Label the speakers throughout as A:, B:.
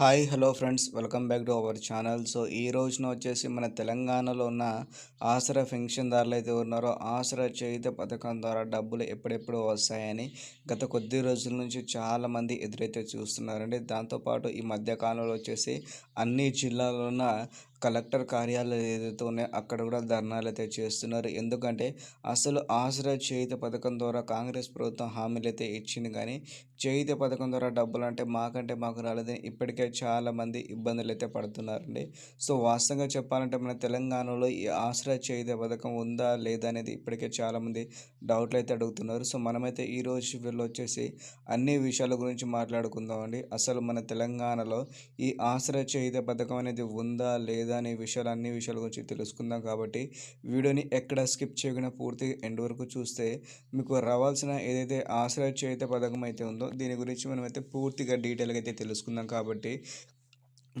A: Hi hello friends. Welcome back to our channel. So ఈ రోజున వచ్చేసి మన తెలంగాణలో ఉన్న ఆసరా పెన్షన్దారులు అయితే ఉన్నారో ఆసరా చేయుత పథకం ద్వారా డబ్బులు ఎప్పుడెప్పుడు వస్తాయని గత కొద్ది రోజుల నుంచి చాలామంది ఎదురైతే చూస్తున్నారండి. దాంతోపాటు ఈ మధ్యకాలంలో వచ్చేసి అన్ని జిల్లాలో ఉన్న కలెక్టర్ కార్యాలయాలు ఏదైతే ఉన్నాయో అక్కడ కూడా ధర్నాలు అయితే చేస్తున్నారు. ఎందుకంటే అసలు ఆసరా చేయుత పథకం ద్వారా కాంగ్రెస్ ప్రభుత్వం హామీలు అయితే ఇచ్చింది కానీ చేయుత పథకం ద్వారా డబ్బులు అంటే మాకంటే మాకు రాలేదని ఇప్పటికే చాలామంది ఇబ్బందులు అయితే పడుతున్నారండి. సో వాస్తవంగా చెప్పాలంటే మన తెలంగాణలో ఈ ఆసరా చేయుత పథకం ఉందా లేదా అనేది ఇప్పటికే చాలామంది డౌట్లు అయితే అడుగుతున్నారు. సో మనమైతే ఈరోజు వీళ్ళు వచ్చేసి అన్ని విషయాల గురించి మాట్లాడుకుందామండి. అసలు మన తెలంగాణలో ఈ ఆసరా చేయుత పథకం అనేది ఉందా లేదా లేదా అనే విషయాలు అన్ని విషయాల గురించి తెలుసుకుందాం కాబట్టి వీడియోని ఎక్కడ స్కిప్ చేయకుండా పూర్తి ఎండ్ వరకు చూస్తే మీకు రావాల్సిన ఏదైతే ఆశ్రయ చేత పథకం అయితే ఉందో దీని గురించి మనమైతే పూర్తిగా డీటెయిల్గా అయితే తెలుసుకుందాం కాబట్టి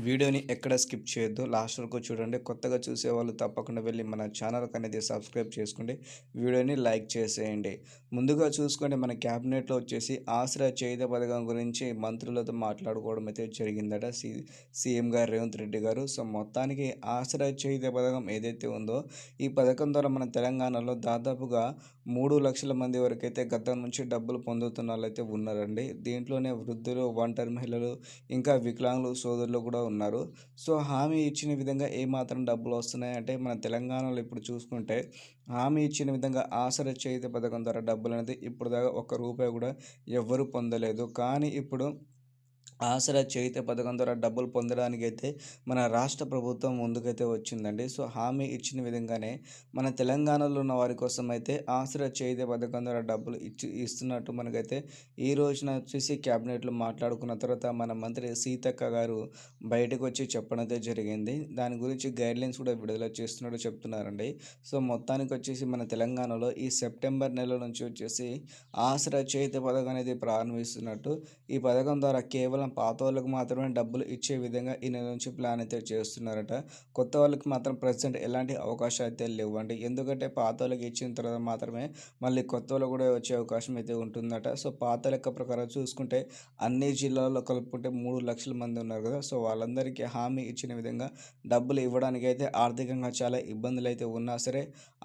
A: వీడియోని ఎక్కడ స్కిప్ చేయొద్దు. లాస్ట్ వరకు చూడండి. కొత్తగా చూసేవాళ్ళు తప్పకుండా వెళ్ళి మన ఛానల్కి అనేది సబ్స్క్రైబ్ చేసుకోండి. వీడియోని లైక్ చేసేయండి. ముందుగా చూసుకోండి మన క్యాబినెట్లో వచ్చేసి ఆసరా చేయుత పథకం గురించి మంత్రులతో మాట్లాడుకోవడం అయితే జరిగిందట. సి సీఎం గారు రేవంత్ రెడ్డి గారు. సో మొత్తానికి ఆసరా చేయుత పథకం ఏదైతే ఉందో ఈ పథకం ద్వారా మన తెలంగాణలో దాదాపుగా మూడు లక్షల మంది వరకు అయితే గతం నుంచి డబ్బులు పొందుతున్న వాళ్ళైతే ఉన్నారండి. దీంట్లోనే వృద్ధులు ఒంటరి మహిళలు ఇంకా వికలాంగులు సోదరులు కూడా ఉన్నారు. సో హామీ ఇచ్చిన విధంగా ఏమాత్రం డబ్బులు వస్తున్నాయి అంటే మన తెలంగాణలో ఇప్పుడు చూసుకుంటే హామీ ఇచ్చిన విధంగా ఆసర చేతి పథకం ద్వారా డబ్బులు అనేది ఇప్పుడు దాకా ఒక్క రూపాయి కూడా ఎవ్వరూ పొందలేదు. కానీ ఇప్పుడు ఆసరా చేయిత పథకం ద్వారా డబ్బులు పొందడానికి అయితే మన రాష్ట్ర ప్రభుత్వం ముందుకైతే వచ్చిందండి. సో హామీ ఇచ్చిన విధంగానే మన తెలంగాణలో ఉన్న వారి కోసం అయితే ఆసరా చేయిత పథకం ద్వారా డబ్బులు ఇచ్చి ఇస్తున్నట్టు మనకైతే ఈ రోజున వచ్చేసి క్యాబినెట్లో మాట్లాడుకున్న తర్వాత మన మంత్రి సీతక్క గారు బయటకు వచ్చి చెప్పడం అయితే జరిగింది. దాని గురించి గైడ్లైన్స్ కూడా విడుదల చేస్తున్నట్టు చెప్తున్నారండి. సో మొత్తానికి వచ్చేసి మన తెలంగాణలో ఈ సెప్టెంబర్ నెల నుంచి వచ్చేసి ఆసరా చేయిత పథకం అనేది ప్రారంభిస్తున్నట్టు ఈ పథకం ద్వారా కేవలం కేవలం పాత వాళ్ళకి మాత్రమే డబ్బులు ఇచ్చే విధంగా ఈ నెల నుంచి ప్లాన్ అయితే చేస్తున్నారట. కొత్త వాళ్ళకి మాత్రం ప్రజెంట్ ఎలాంటి అవకాశాలు అయితే లేవండి. ఎందుకంటే పాత వాళ్ళకి ఇచ్చిన తర్వాత మాత్రమే మళ్ళీ కొత్త వాళ్ళు కూడా వచ్చే అవకాశం అయితే ఉంటుందట. సో పాత లెక్క ప్రకారం చూసుకుంటే అన్ని జిల్లాల్లో కలుపుకుంటే మూడు లక్షల మంది ఉన్నారు కదా. సో వాళ్ళందరికీ హామీ ఇచ్చిన విధంగా డబ్బులు ఇవ్వడానికి అయితే ఆర్థికంగా చాలా ఇబ్బందులు అయితే ఉన్నా సరే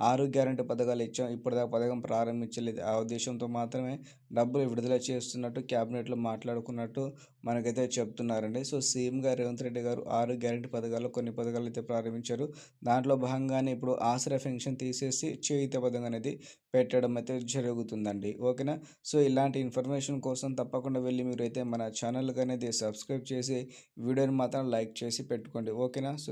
A: ఆరు గ్యారంటీ పథకాలు ఇచ్చాం. ఇప్పటిదాకా పథకం ప్రారంభించలేదు. ఆ ఉద్దేశంతో మాత్రమే డబ్బులు విడుదల చేస్తున్నట్టు క్యాబినెట్లో మాట్లాడుకున్నట్టు మనకైతే చెప్తున్నారండి. సో సీఎంగా గారు రేవంత్ రెడ్డి గారు ఆరు గ్యారెంటీ పథకాలు కొన్ని పథకాలు అయితే ప్రారంభించారు. దాంట్లో భాగంగానే ఇప్పుడు ఆసరా పెన్షన్ తీసేసి చేయిత పథకం అనేది పెట్టడం అయితే జరుగుతుందండి. ఓకేనా? సో ఇలాంటి ఇన్ఫర్మేషన్ కోసం తప్పకుండా వెళ్ళి మీరు అయితే మన ఛానల్కి అనేది సబ్స్క్రైబ్ చేసి వీడియోని మాత్రం లైక్ చేసి పెట్టుకోండి. ఓకేనా? సో